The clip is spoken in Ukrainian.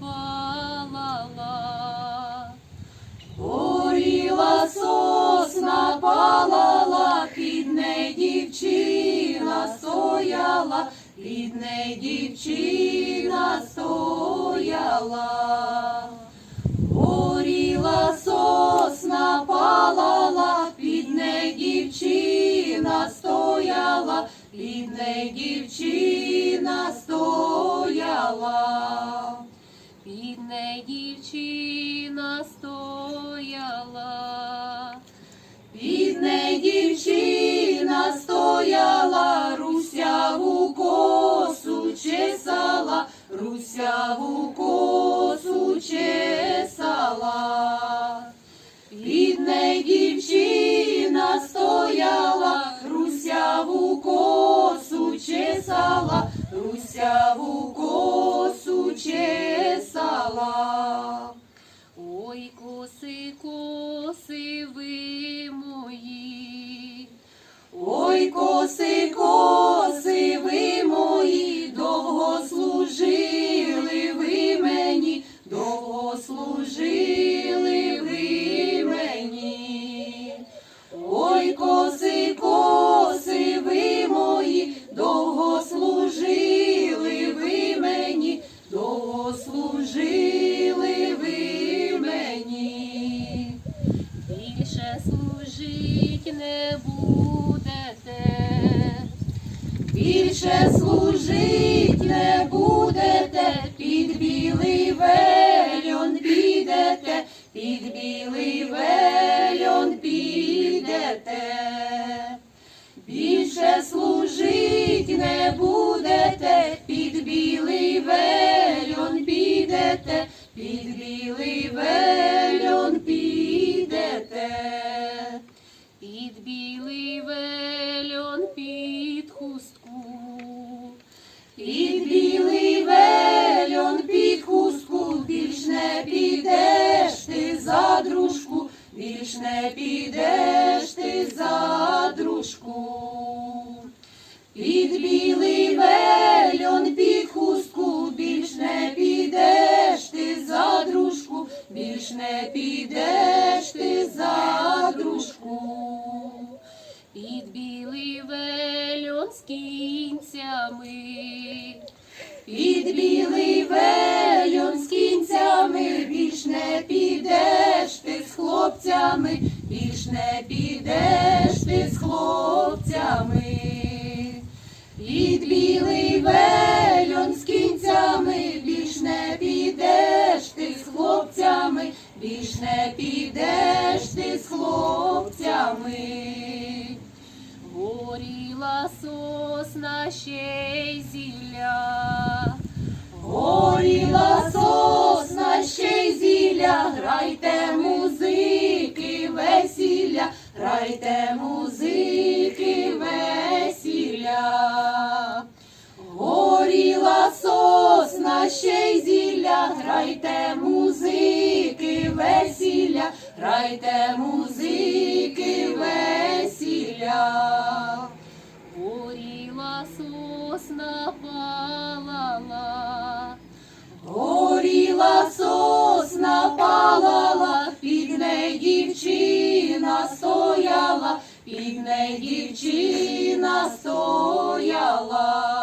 палала. Горіла сосна палала, під неї дівчина стояла, під неї дівчина стояла. Під неї дівчина стояла. Під неї дівчина стояла, русяву косу чесала, русяву косу чесала. Під неї дівчина стояла, русяву косу чесала, русяву коси, коси, ви мої, довго служили ви мені, довго служили ви мені. Ой, коси, коси, ви мої, довго служили ви мені, довго служили ви мені. Більше служить не будете. Більше служить не будете, під білий вельон підете, під білий вельон більш не підеш ти за дружку. Під білий вельон, під хустку, більш не підеш ти за дружку, більш не підеш ти за дружку. Під білий вельон з кінцями. Під білий вельон хлопцями, більш не підеш ти з хлопцями. Під білий вельон з кінцями більш не підеш ти з хлопцями, більш не підеш ти з хлопцями. Горіла сосна ще й зілля. Горіла сосна ще й зілля, грайте весілля, грайте музики, весілля. Горіла сосна ще й зілля, грайте музики, весілля, грайте музики, весілля. Горіла сосна палала. Горіла сосна палала, під неї дівчина під неї дівчина стояла.